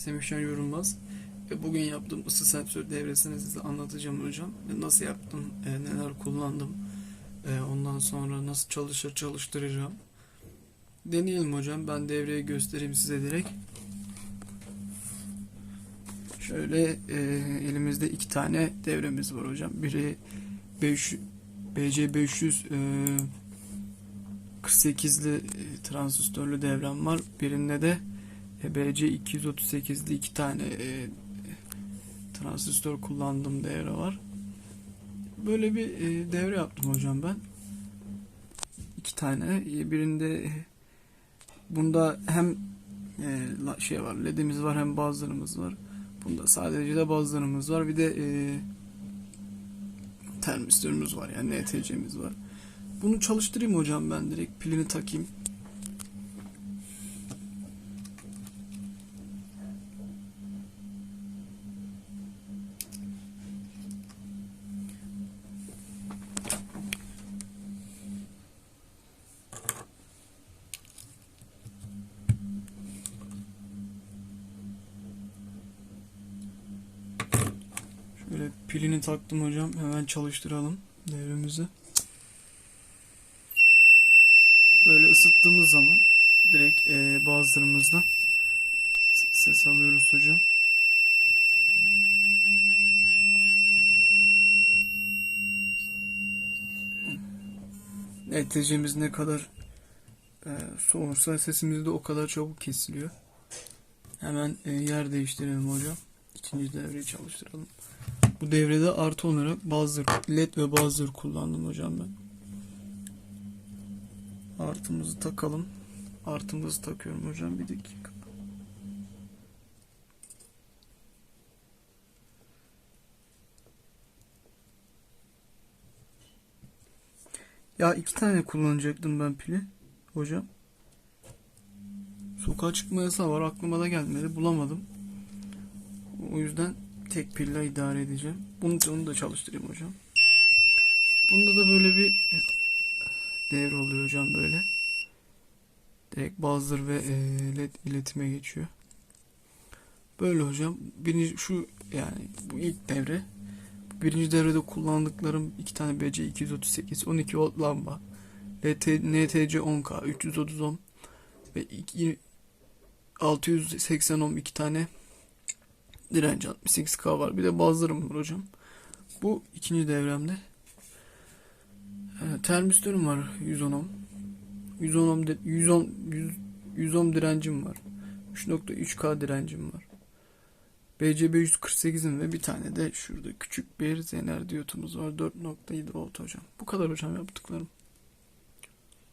Semih Şen Yorulmaz. Ve bugün yaptığım ısı sensör devresini size anlatacağım hocam. Ve Nasıl yaptım, e, neler kullandım, e, ondan sonra nasıl çalışır çalıştıracağım. Deneyelim hocam. Ben devreyi göstereyim size direkt. Şöyle e, elimizde iki tane devremiz var hocam. Biri 5 BC 500 e, 48'li e, transistörlü devrem var. Birinde de e, BC 238'li iki tane e, transistör kullandığım devre var. Böyle bir e, devre yaptım hocam ben. İki tane. E, Birinde e, bunda hem e, şey var, ledimiz var hem buzzer'ımız var. Bunda sadece de buzzer'ımız var. Bir de e, termistörümüz var yani NTC'miz var. Bunu çalıştırayım hocam ben direkt pilini takayım. Şöyle pilini taktım hocam. Hemen çalıştıralım devremizi. Böyle ısıttığımız zaman direkt e, bazılarımızdan ses alıyoruz hocam. Neticemiz ne kadar e, soğursa sesimiz de o kadar çabuk kesiliyor. Hemen e, yer değiştirelim hocam. İkinci devreyi çalıştıralım. Bu devrede artı olarak buzzer, led ve buzzer kullandım hocam ben. Artımızı takalım. Artımızı takıyorum hocam bir dakika. Ya iki tane kullanacaktım ben pili hocam. Sokağa çıkma yasağı var aklıma da gelmedi bulamadım. O yüzden tek pille idare edeceğim. Bunu, onu da çalıştırayım hocam. Bunda da böyle bir devre oluyor hocam böyle. Direkt buzzer ve e, led iletime geçiyor. Böyle hocam. Birinci şu yani bu ilk devre. Birinci devrede kullandıklarım iki tane BC 238 12 volt lamba. LT, NTC 10K 330 ohm ve iki, 680 ohm iki tane direnci 68K var. Bir de bazılarım var hocam. Bu ikinci devremde. Ee, termistörüm var 110 ohm. 110 ohm, de- 110, 100, 100 ohm direncim var. 3.3K direncim var. BCB 148'im ve bir tane de şurada küçük bir zener diyotumuz var. 4.7 volt hocam. Bu kadar hocam yaptıklarım.